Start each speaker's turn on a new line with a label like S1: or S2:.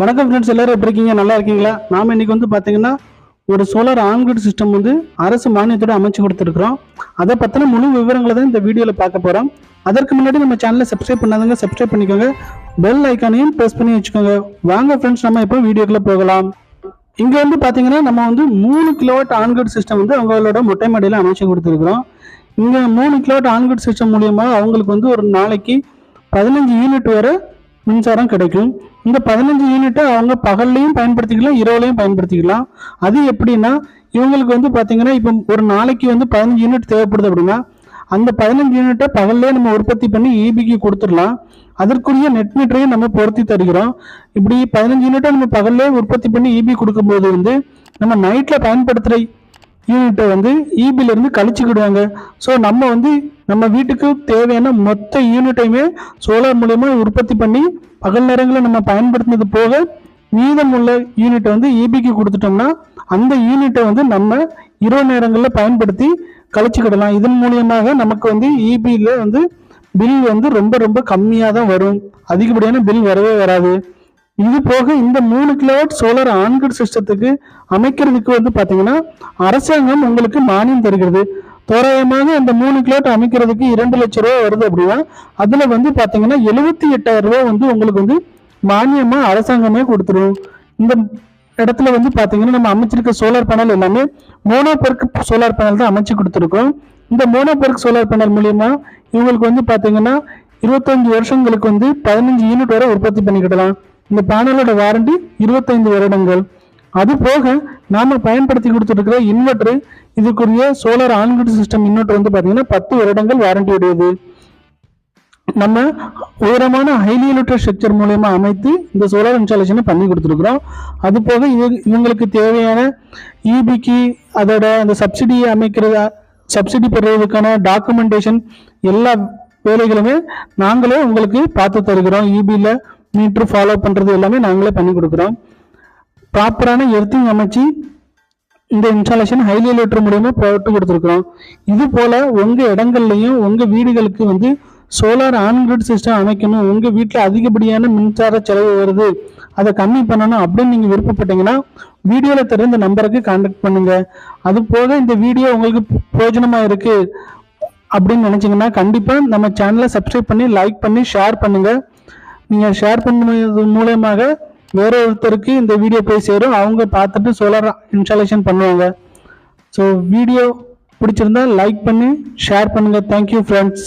S1: வணக்கம் ஃப்ரெண்ட்ஸ் எல்லோரும் எப்படி இருக்கீங்க நல்லா இருக்கீங்களா நாம் இன்றைக்கி வந்து பார்த்தீங்கன்னா ஒரு சோலார் ஆன்கிரிட் சிஸ்டம் வந்து அரசு மானியத்தோடு அமைச்சு கொடுத்துருக்குறோம் அதை பற்றின முழு விவரங்களை தான் இந்த வீடியோவில் பார்க்க போகிறோம் அதற்கு முன்னாடி நம்ம சேனலை சப்ஸ்கிரைப் பண்ணாதவங்க சப்ஸ்கிரைப் பண்ணிக்கோங்க பெல் ஐக்கானையும் ப்ரெஸ் பண்ணி வச்சுக்கோங்க வாங்க ஃப்ரெண்ட்ஸ் நம்ம இப்போ வீடியோக்குள்ளே போகலாம் இங்கே வந்து பார்த்தீங்கன்னா நம்ம வந்து மூணு கிலோவாட் ஆன்கிரிட் சிஸ்டம் வந்து அவங்களோட மொட்டை மாடியில் அமைச்சு கொடுத்துருக்குறோம் இங்கே மூணு கிலோவாட் ஆன்கிரிட் சிஸ்டம் மூலியமாக அவங்களுக்கு வந்து ஒரு நாளைக்கு பதினஞ்சு யூனிட் வரை மின்சாரம் கிடைக்கும் இந்த பதினஞ்சு யூனிட்டை அவங்க பகல்லையும் பயன்படுத்திக்கலாம் இரவுலையும் பயன்படுத்திக்கலாம் அது எப்படின்னா இவங்களுக்கு வந்து பார்த்தீங்கன்னா இப்போ ஒரு நாளைக்கு வந்து பதினஞ்சு யூனிட் தேவைப்படுது அப்படின்னா அந்த பதினஞ்சு யூனிட்டை பகல்லே நம்ம உற்பத்தி பண்ணி ஈபிக்கு e கொடுத்துடலாம் அதற்குரிய நெட் மீட்டரையும் நம்ம பொருத்தி தருகிறோம் இப்படி பதினஞ்சு யூனிட்டை நம்ம பகல்லே உற்பத்தி பண்ணி ஈபி e கொடுக்கும்போது வந்து நம்ம நைட்டில் பயன்படுத்துகிற யூனிட்டை வந்து e இபிலேருந்து கழிச்சுக்கிடுவாங்க ஸோ நம்ம வந்து நம்ம வீட்டுக்கு தேவையான மொத்த யூனிட்டையுமே சோலார் மூலயமா உற்பத்தி பண்ணி பகல் நேரங்களில் நம்ம பயன்படுத்தினது போக மீதம் உள்ள யூனிட்டை வந்து இபிக்கு e கொடுத்துட்டோம்னா அந்த யூனிட்டை வந்து நம்ம இரவு நேரங்களில் பயன்படுத்தி கழிச்சுக்கிடலாம் இதன் மூலியமாக நமக்கு வந்து இபியில் e வந்து பில் வந்து ரொம்ப ரொம்ப கம்மியாக தான் வரும் அதிகப்படியான பில் வரவே வராது இது போக இந்த மூணு கிலோவாட் சோலார் ஆன்கிட் சிஸ்டத்துக்கு அமைக்கிறதுக்கு வந்து பார்த்தீங்கன்னா அரசாங்கம் உங்களுக்கு மானியம் தருகிறது தோராயமாக அந்த மூணு கிலோட் அமைக்கிறதுக்கு இரண்டு லட்சம் ரூபா வருது அப்படின்னா அதில் வந்து பார்த்தீங்கன்னா எழுபத்தி எட்டாயிரம் ரூபா வந்து உங்களுக்கு வந்து மானியமாக அரசாங்கமே கொடுத்துரும் இந்த இடத்துல வந்து பார்த்தீங்கன்னா நம்ம அமைச்சிருக்க சோலார் பேனல் எல்லாமே மோனோபெர்க் சோலார் பேனல் தான் அமைச்சு கொடுத்துருக்கோம் இந்த மோனோபெர்க் சோலார் பேனல் மூலியமா இவங்களுக்கு வந்து பார்த்தீங்கன்னா இருபத்தஞ்சு வருஷங்களுக்கு வந்து பதினஞ்சு யூனிட் வரை உற்பத்தி பண்ணிக்கிடலாம் இந்த பேனலோட வாரண்டி இருபத்தைந்து வருடங்கள் அது போக நாம பயன்படுத்தி கொடுத்துருக்கிற இன்வெர்டர் இதுக்குரிய சோலார் ஆன்கிட் சிஸ்டம் இன்வெர்டர் வந்து பார்த்தீங்கன்னா பத்து வருடங்கள் வாரண்டி உடையது நம்ம உயரமான ஹைலி லிட்டர் ஸ்ட்ரக்சர் மூலயமா அமைத்து இந்த சோலார் இன்ஸ்டாலேஷனை பண்ணி கொடுத்துருக்குறோம் அது போக இவங்களுக்கு தேவையான இபிக்கு e அதோட அந்த சப்சிடி அமைக்கிறதா சப்சிடி பெறுவதற்கான டாக்குமெண்டேஷன் எல்லா வேலைகளுமே நாங்களே உங்களுக்கு பார்த்து தருகிறோம் இபியில் e மீட்ரு ஃபாலோ பண்ணுறது எல்லாமே நாங்களே பண்ணி கொடுக்குறோம் ப்ராப்பரான எர்த்திங் அமைச்சு இந்த இன்ஸ்டாலேஷன் ஹைலி லிட்டர் மூலயமா போட்டு கொடுத்துருக்குறோம் இது போல் உங்கள் இடங்கள்லையும் உங்கள் வீடுகளுக்கு வந்து சோலார் ஆன்கிரிட் சிஸ்டம் அமைக்கணும் உங்கள் வீட்டில் அதிகப்படியான மின்சார செலவு வருது அதை கம்மி பண்ணணும் அப்படின்னு நீங்கள் விருப்பப்பட்டீங்கன்னா வீடியோவில் தெரிந்த நம்பருக்கு கான்டாக்ட் பண்ணுங்க அது போக இந்த வீடியோ உங்களுக்கு பிரயோஜனமாக இருக்குது அப்படின்னு நினச்சிங்கன்னா கண்டிப்பாக நம்ம சேனலை சப்ஸ்கிரைப் பண்ணி லைக் பண்ணி ஷேர் பண்ணுங்கள் நீங்கள் ஷேர் பண்ணது மூலயமாக வேற ஒருத்தருக்கு இந்த வீடியோ போய் சேரும் அவங்க பார்த்துட்டு சோலார் இன்ஸ்டாலேஷன் பண்ணுவாங்க ஸோ வீடியோ பிடிச்சிருந்தா லைக் பண்ணி ஷேர் பண்ணுங்கள் தேங்க்யூ ஃப்ரெண்ட்ஸ்